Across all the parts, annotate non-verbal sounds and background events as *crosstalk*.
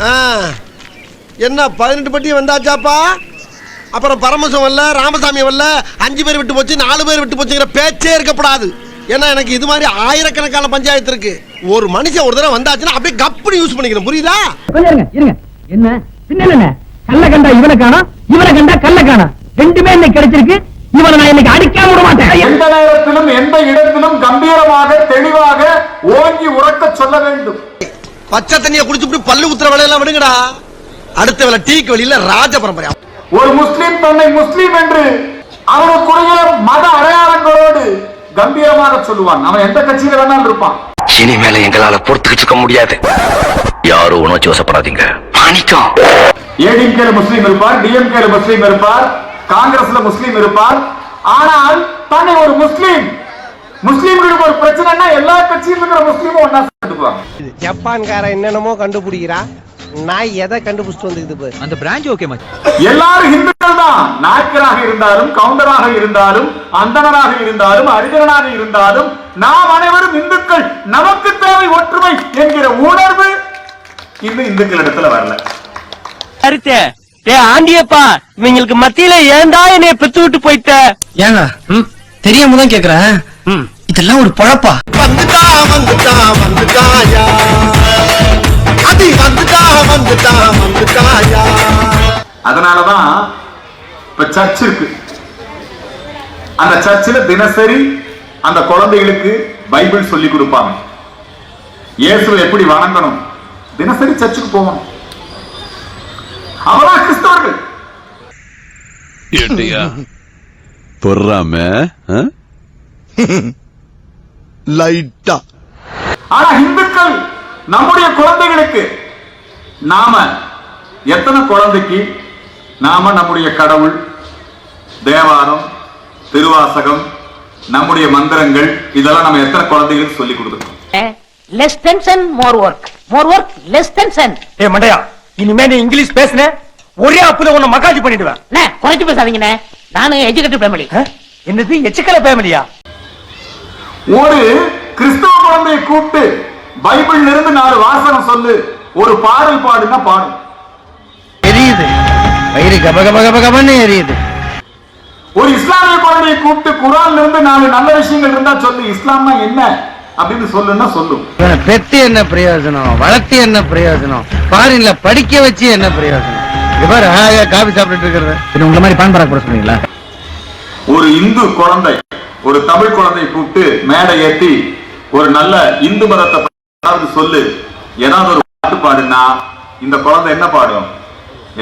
ஆ, என்ன பதினெட்டு பட்டி வந்தாச்சாப்பா? அப்புறம் பரமசம் வரல ராமசாமி வரல அஞ்சு பேர் விட்டு போச்சு நாலு பேர் விட்டு போச்சுங்கிற பேச்சே இருக்கப்படாது. ஏன்னா எனக்கு இது மாதிரி ஆயிரக்கணக்கான பஞ்சாயத்து இருக்கு. ஒரு மனுஷன் ஒரு தடவை வந்தாச்சுன்னா அப்படியே கப்புனு யூஸ் பண்ணிக்கணும். புரியுதா? கொஞ்சம் இருங்க இருங்க. என்ன? பின்ன என்ன கல்ல கண்டா இவனை காணோம் இவனை கண்டா கல்ல காணோம். ரெண்டுமே இன்னைக்கு கிடைச்சிருக்கு. இவனை நான் இன்னைக்கு அடிக்காம விட மாட்டேன். எந்த நேரத்திலும் எந்த இடத்திலும் கம்பீரமாக தெளிவாக ஓங்கி உறக்க சொல்ல வேண்டும். பச்சை தண்ணியை குடிச்சுட்டு பல்லு குத்துற வேலையெல்லாம் விடுங்கடா. அடுத்த வேலை டீக்கு வெளியில ராஜ பரம்பரை. ஒரு முஸ்லிம் தன்னை முஸ்லிம் என்று அவனுக்குரிய மத அடையாளங்களோடு கம்பீரமாக சொல்லுவான். அவன் எந்த கட்சியில வேணாலும் இருப்பான். இனிமேல எங்களால பொறுத்துக்கிட்டு இருக்க முடியாது. யாரும் உணர்ச்சி வசப்படாதீங்க மாணிக்கம். ஏடிஎம்கேல முஸ்லீம் இருப்பார் டிஎம்கேல முஸ்லீம் இருப்பார் காங்கிரஸ்ல முஸ்லீம் இருப்பார். ஆனால் தன்னை ஒரு முஸ்லீம் முஸ்லீம்களுக்கு ஒரு பிரச்சனைனா எல்லா கட்சியிலும் இருக்கிற முஸ்லீமும் ஒன்னா சேர்ந்துக்குவாங்க ஜப்பான்காரன் என்னென்னமோ கண்டுபிடிக்கிறா. நான் எதை கண்டுபிடிச்சிட்டு வந்துக்குது பாரு. அந்த பிரான்ச் ஓகே எல்லாரும் இந்துக்கள் தான். நாயக்கராக இருந்தாலும் கவுண்டராக இருந்தாலும் அந்தணராக இருந்தாலும் அரிஜனாக இருந்தாலும் நாம் அனைவரும் இந்துக்கள். நமக்கு தேவை ஒற்றுமை என்கிற உணர்வு இன்னும் இந்துக்கள் இடத்துல வரல. கருத்து ஏ ஆண்டியப்பா இவங்களுக்கு மத்தியில ஏன்டா என்னைய பெத்து விட்டு போயிட்ட? ஏங்க தெரியாம தான் கேக்குறேன். இதெல்லாம் ஒரு பொழப்பா? வந்துட்டா வந்துட்டா வந்துட்டாயா? அடி வந்துட்டா வந்துட்டா வந்துட்டாயா? அதனாலதான் இப்ப சர்ச் இருக்கு. அந்த சர்ச்சில் தினசரி அந்த குழந்தைகளுக்கு பைபிள் சொல்லி கொடுப்பாங்க. இயேசுவை எப்படி வணங்கணும்? தினசரி சர்ச்சுக்கு போகணும். அவரா கிறிஸ்தவர்கள். ஏட்டையா? பொறாம *laughs* லைட்டா ஆனா இந்துக்கள் நம்முடைய குழந்தைகளுக்கு நாம எத்தனை குழந்தைக்கு நாம நம்முடைய கடவுள் தேவாரம் திருவாசகம் நம்முடைய மந்திரங்கள் இதெல்லாம் நம்ம எத்தனை குழந்தைகளுக்கு சொல்லி கொடுத்துருக்கோம்? Less tension more work more work less tension ஏ மண்டையா இனிமே நீ இங்கிலீஷ் பேசுன ஒரே அப்புல உன்னை மக்காஜி பண்ணிடுவேன். குறைச்சு பேசாதீங்கண்ணே நானும் எஜுகேட்டட் ஃபேமிலி என்னது எச்சிக்கல ஃபேமிலியா ஒரு கிறிஸ்தவ குழந்தையை கூப்பிட்டு பைபிள்ல இருந்து நாலு வாசகம் சொல்லு. ஒரு பாடல் பாடுனா பாடும். எரியுது. வயிறு கப கப கப கபன்னு எரியுது. ஒரு இஸ்லாமிய குழந்தையை கூப்பிட்டு குரான்ல இருந்து நாலு நல்ல விஷயங்கள் இருந்தா சொல்லு. இஸ்லாம்னா என்ன? அப்படின்னு சொல்லுன்னா சொல்லும் பெத்து என்ன பிரயோஜனம்? வளர்த்து என்ன பிரயோஜனம்? பாரின்ல படிக்க வச்சு என்ன பிரயோஜனம்? இவர் காபி சாப்பிட்டுட்டு இருக்கிறது. உங்களை மாதிரி பான் பராக் போட சொன்னீங்களா ஒரு இந்து குழந்தை. ஒரு தமிழ் குழந்தையை கூப்பிட்டு மேடை ஏத்தி ஒரு நல்ல இந்து மதத்தை ஏதாவது சொல்லு. ஏதாவது ஒரு பாட்டு பாடுனா இந்த குழந்தை என்ன பாடும்?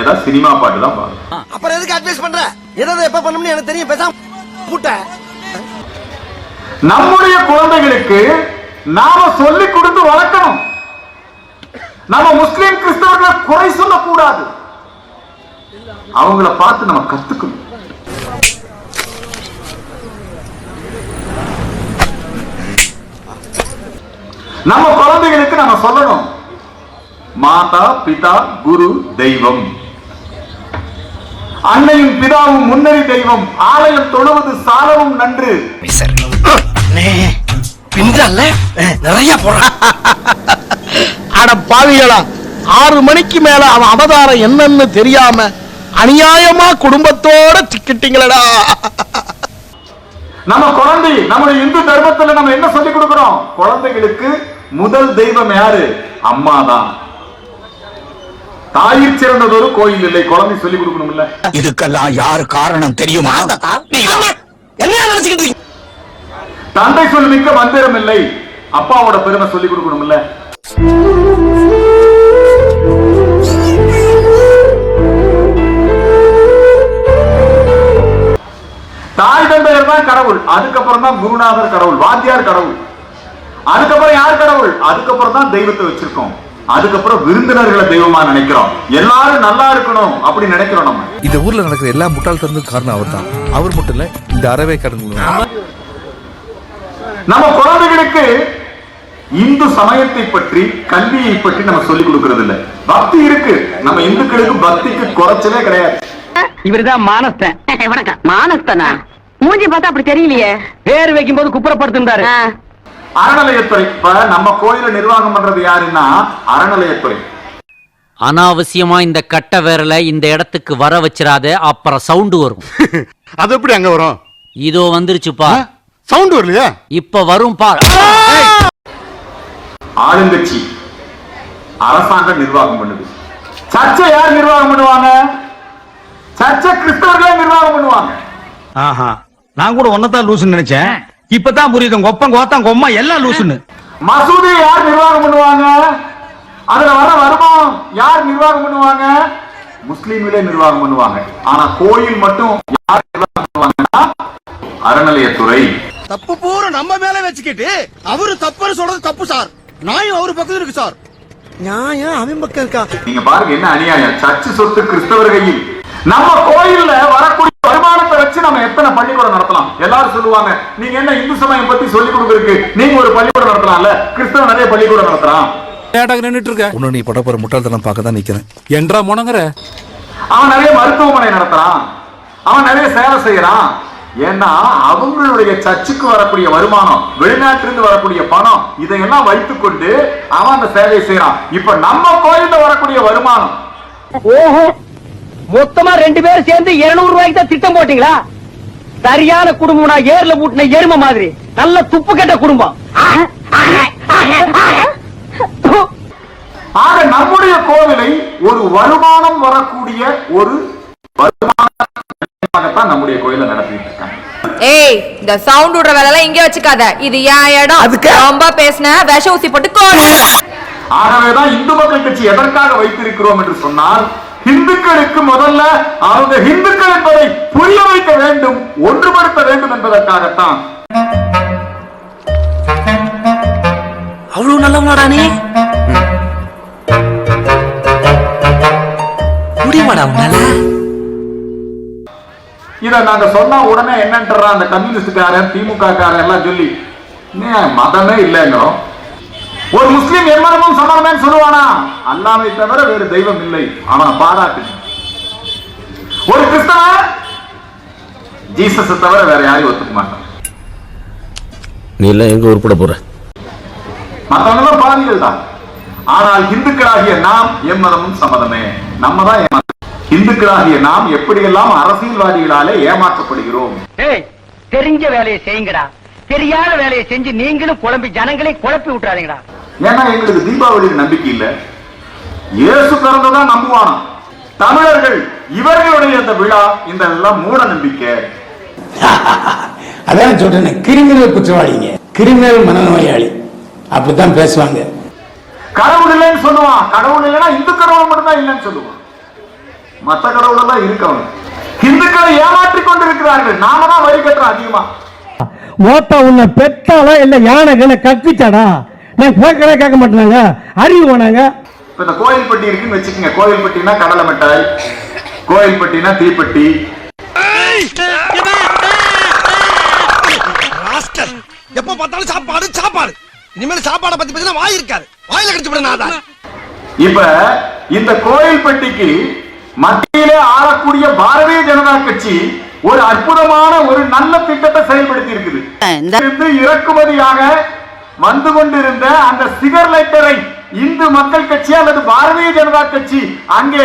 ஏதாவது சினிமா பாட்டு தான் பாடும். அப்புறம் எதுக்கு அட்வைஸ் பண்ற? எதை எப்ப பண்ணணும்னு எனக்கு தெரியும். பேசாம கூட்ட நம்முடைய குழந்தைகளுக்கு நாம சொல்லி கொடுத்து வளர்க்கணும். நம்ம முஸ்லிம் கிறிஸ்தவர்களை குறை சொல்லக்கூடாது. அவங்கள பார்த்து நம்ம கத்துக்கணும். நம்ம குழந்தைகளுக்கு நம்ம சொல்லணும். மாதா பிதா குரு தெய்வம். அன்னையும் பிதாவும் முன்னறி தெய்வம். ஆலயம் தொழுவது சாலவும் நன்று. நிறைய அட பாவிகளா ஆறு மணிக்கு மேல அவன் அவதாரம் என்னன்னு தெரியாம அநியாயமா குடும்பத்தோட திக்கிட்டீங்களடா. நம்ம குழந்தை நம்முடைய இந்து தர்மத்துல நம்ம என்ன சொல்லி கொடுக்கிறோம்? குழந்தைகளுக்கு முதல் தெய்வம் யாரு? அம்மா தான் தாயிற் சிறந்ததொரு கோயில் இல்லை. குழந்தை சொல்லி கொடுக்கணும்ல? இதுக்கெல்லாம் யாரு காரணம் தெரியுமா? தந்தை சொல் மிக்க மந்திரம் இல்லை. அப்பாவோட பெருமை சொல்லி கொடுக்கணும்ல? தாய் தந்தையர் தான் கடவுள். அதுக்கப்புறம் தான் குருநாதர் கடவுள் வாத்தியார் கடவுள். அதுக்கப்புறம் யார் கடவுள்? அதுக்கப்புறம் தான் தெய்வத்தை வச்சிருக்கோம். அதுக்கப்புறம் விருந்தினர்களை தெய்வமா நினைக்கிறோம். எல்லாரும் நல்லா இருக்கணும் அப்படி நினைக்கிறோம் நம்ம. இந்த ஊர்ல நடக்கிற எல்லா முட்டாள்தனத்துக்கும் காரணம் அவர் தான் அவர் மட்டும் இல்ல இந்த அறவே கடன்களும் நம்ம குழந்தைகளுக்கு இந்து சமயத்தை பற்றி கல்வியை பற்றி நம்ம சொல்லிக் கொடுக்கறது இல்ல. பக்தி இருக்கு. நம்ம இந்துக்களுக்கு பக்திக்கு குறைச்சலே கிடையாது. இவர்தான் மானஸ்தன். *laughs* வணக்கம். மானஸ்தனா? மூஞ்சி பார்த்தா அப்படி தெரியலையே. பேர் வைக்கும் போது குப்புறப்படுத்திருந்தாரு அறநிலையத்துறை. இப்ப நம்ம கோயில நிர்வாகம் பண்றது யாருன்னா அறநிலையத்துறை. அனாவசியமா இந்த கட்ட விரல இந்த இடத்துக்கு வர வச்சிராத அப்புறம் சவுண்ட் வரும். *laughs* அது எப்படி அங்க வரும்? இதோ வந்துருச்சுப்பா சவுண்ட் வரலையா? இப்ப வரும் பார். ஆளுங்கட்சி அரசாங்கம் நிர்வாகம் பண்ணுது. சர்ச்சை யார் நிர்வாகம் பண்ணுவாங்க? சர்ச்சை கிறிஸ்தவர்களே நிர்வாகம் பண்ணுவாங்க. ஆஹா நான் கூட ஒன்னதான் லூசுன்னு நினைச்சேன். இப்பதான் புரியுது. உங்க ஒப்பம் கோத்தம் கொம்மா எல்லாம் லூசுன்னு. மசூதி யார் நிர்வாகம் பண்ணுவாங்க? அதுல வர வருமானம் யார் நிர்வாகம் பண்ணுவாங்க? முஸ்லீம்களே நிர்வாகம் பண்ணுவாங்க. ஆனா கோயில் மட்டும் யார் நிர்வாகம் பண்ணுவாங்கன்னா அறநிலையத்துறை. தப்பு பூரா நம்ம மேல வச்சுக்கிட்டு அவரு தப்புன்னு சொல்றது தப்பு சார். நாயும் அவரு பக்கத்துல இருக்கு சார். நியாயம் அவன் பக்கம் இருக்கா? நீங்க பாருங்க என்ன அநியாயம். சர்ச்சு சொத்து கிறிஸ்தவர் கையில். நம்ம கோயில்ல வரக்கூடிய வருமானத்தை வச்சு நம்ம எத்தனை பள்ளிக்கூடம் நடத்தலாம்? எல்லாரும் சொல்லுவாங்க நீங்க என்ன இந்து சமயம் பத்தி சொல்லி கொடுக்கறதுக்கு நீங்க ஒரு பள்ளிக்கூடம் நடத்தலாம்ல? கிறிஸ்தவ நிறைய பள்ளிக்கூடம் நடத்துறான். நின்னுட்டு இருக்க உன்னை நீ பட போற முட்டாள்தனம் பார்க்க தான் நிக்கிறேன். என்றா முனங்குற அவன் நிறைய மருத்துவமனை நடத்துறான். அவன் நிறைய சேவை செய்யறான். ஏன்னா அவங்களுடைய சர்ச்சுக்கு வரக்கூடிய வருமானம் வெளிநாட்டிலிருந்து வரக்கூடிய பணம் இதையெல்லாம் வைத்துக்கொண்டு அவன் அந்த சேவையை செய்யறான். இப்ப நம்ம கோயில்ல வரக்கூடிய வருமானம். ஓஹோ மொத்தமா ரெண்டு பேரும் சேர்ந்து 200 ரூபாய்க்கு தான் திட்டம் போட்டீங்களா? சரியான குடும்பம் நான் ஏர்ல பூட்டின எரும மாதிரி. நல்ல துப்பு கெட்ட குடும்பம். ஆக நம்முடைய கோவிலை ஒரு வருமானம் வரக்கூடிய ஒரு வருமானத்தான் நம்முடைய கோயிலை நடத்திட்டு இருக்காங்க. ஏய் இந்த சவுண்ட் விடுற வேலை இங்கே வச்சுக்காத. இது என் இடம்? ரொம்ப பேசின விஷ ஊசி போட்டு கோடு ஆகவேதான் இந்து மக்கள் கட்சி எதற்காக வைத்திருக்கிறோம் என்று சொன்னால் இந்துக்களுக்கு முதல்ல அவங்க இந்துக்கள் என்பதை புரிய வைக்க வேண்டும் ஒன்றுபடுத்த வேண்டும் என்பதற்காகத்தான். அவ்வளவு நல்லவனாடா நீ? முடியுமாடா உன்னால? இத நாங்க சொன்னா உடனே என்னன்றா அந்த கம்யூனிஸ்டுக்காரன் திமுக காரன் எல்லாம் சொல்லி "ஏன் மதமே இல்லைங்கிறோம் ஒரு முஸ்லீம் எம்மதமும் சமரமே சொல்லுவானா? அல்லாமை தவிர வேறு தெய்வம் இல்லை. அவனை பாராட்டு ஒரு கிறிஸ்தவ ஜீசஸ் தவிர வேற யாரையும் ஒத்துக்க மாட்டான். நீ எல்லாம் எங்க உருப்பட போற? மற்றவங்க பாதிகள் தான். ஆனால் இந்துக்களாகிய நாம் எம்மதமும் சம்மதமே நம்ம தான் இந்துக்களாகிய நாம் எப்படியெல்லாம் அரசியல்வாதிகளாலே ஏமாற்றப்படுகிறோம்? ஏய் தெரிஞ்ச வேலையை செய்யுங்கடா. தெரியாத வேலையை செஞ்சு நீங்களும் குழம்பி ஜனங்களை குழப்பி விட்டுறாதீங்கடா. ஏன்னா எங்களுக்கு தீபாவளியில் நம்பிக்கை இல்ல. இயேசு பிறந்ததான் நம்புவானாம் தமிழர்கள் இவர்களுடைய இந்த விழா இந்த எல்லாம் மூட நம்பிக்கை. அதான் சொல்றேன் கிரிமினல் குற்றவாளிங்க. கிரிமினல் மனநோயாளி. அப்படித்தான் பேசுவாங்க. கடவுள் இல்லைன்னு சொல்லுவான். கடவுள் இல்லைன்னா இந்து கடவுள் மட்டும் தான் இல்லைன்னு சொல்லுவான். மத்த கடவுள் எல்லாம் இருக்கவன் இந்துக்களை ஏமாற்றிக் கொண்டிருக்கிறார்கள். நாம தான் வரி கட்டுறோம் அதிகமா. மோத்தா உன்னை பெத்தாலா இல்ல யானை கக்கிச்சாடா நான் கேட்கறே கேட்க மாட்டேனாங்க. அறிவு போனாங்க இப்ப இந்த கோயில்பட்டி இருக்குன்னு வச்சுக்கோங்க. கோயில்பட்டினா கடலை மிட்டாய் கோயில்பட்டினா தீப்பெட்டி. ராஸ்கல் எப்ப பார்த்தாலும் சாப்பாடு சாப்பாடு. இனிமேல் சாப்பாடை பத்தி பேசினா வாய் இருக்காது. வாயில கடிச்சு விட இப்ப இந்த கோயில்பட்டிக்கு மத்தியிலே ஆளக்கூடிய பாரதிய ஜனதா கட்சி ஒரு அற்புதமான ஒரு நல்ல திட்டத்தை செயல்படுத்தி இருக்குது இறக்குமதியாக வந்து கொண்டிருந்த அந்த சிகர் லைட்டரை இந்து மக்கள் கட்சி அல்லது பாரதிய ஜனதா கட்சி அங்கே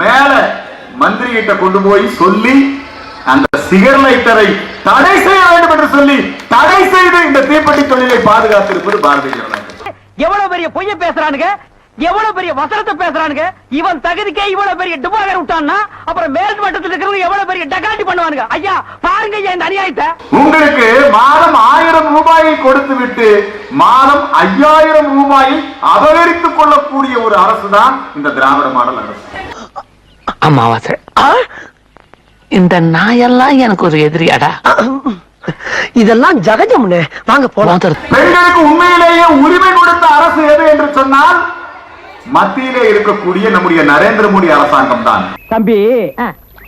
மேல மந்திரி கிட்ட கொண்டு போய் சொல்லி அந்த சிகர் லைட்டரை தடை செய்ய வேண்டும் என்று சொல்லி தடை செய்து இந்த தீப்பெட்டி தொழிலை பாதுகாத்திருப்பது பாரதிய ஜனதா எவ்வளவு பெரிய பொய்ய பேசுறானுங்க? எவ்வளவு பெரிய வசனத்தை பேசுறானுங்க? இவன் தகுதிக்கே இவ்வளவு பெரிய டுபாகர் விட்டான்னா அப்புறம் மேல் மட்டத்தில் இருக்கிறவங்க எவ்வளவு பெரிய டகாட்டி பண்ணுவானுங்க? ஐயா பாருங்க ஐயா இந்த அநியாயத்தை. உங்களுக்கு மாதம் ஆயிரம் ரூபாயை கொடுத்து விட்டு மாதம் ஐயாயிரம் ரூபாயை அபகரித்துக் கொள்ளக்கூடிய ஒரு அரசு தான் இந்த திராவிட மாடல் அரசு. அமாவாசை. இந்த நாயெல்லாம் எனக்கு ஒரு எதிரியாடா. இதெல்லாம் ஜகஜம்னு. வாங்க போலாம். பெண்களுக்கு உண்மையிலேயே உரிமை கொடுத்த அரசு எது என்று சொன்னால் மத்தியிலே இருக்கக்கூடிய நம்முடைய நரேந்திர மோடி அரசாங்கம் தான். தம்பி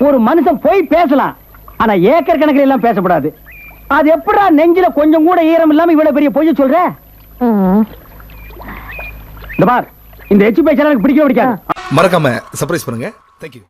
ஒரு மனுஷன் போய் பேசலாம். ஆனா ஏக்கர் கணக்கில் எல்லாம் பேசக்கூடாது அது எப்படா நெஞ்சில கொஞ்சம் கூட ஈரம் இல்லாம இவ்வளவு பெரிய பொய்ய சொல்ற? இந்த பார் இந்த எச்சு பேச்சா எனக்கு பிடிக்கவே பிடிக்காது. மறக்காம சர்ப்ரைஸ் பண்ணுங்க. தேங்க்யூ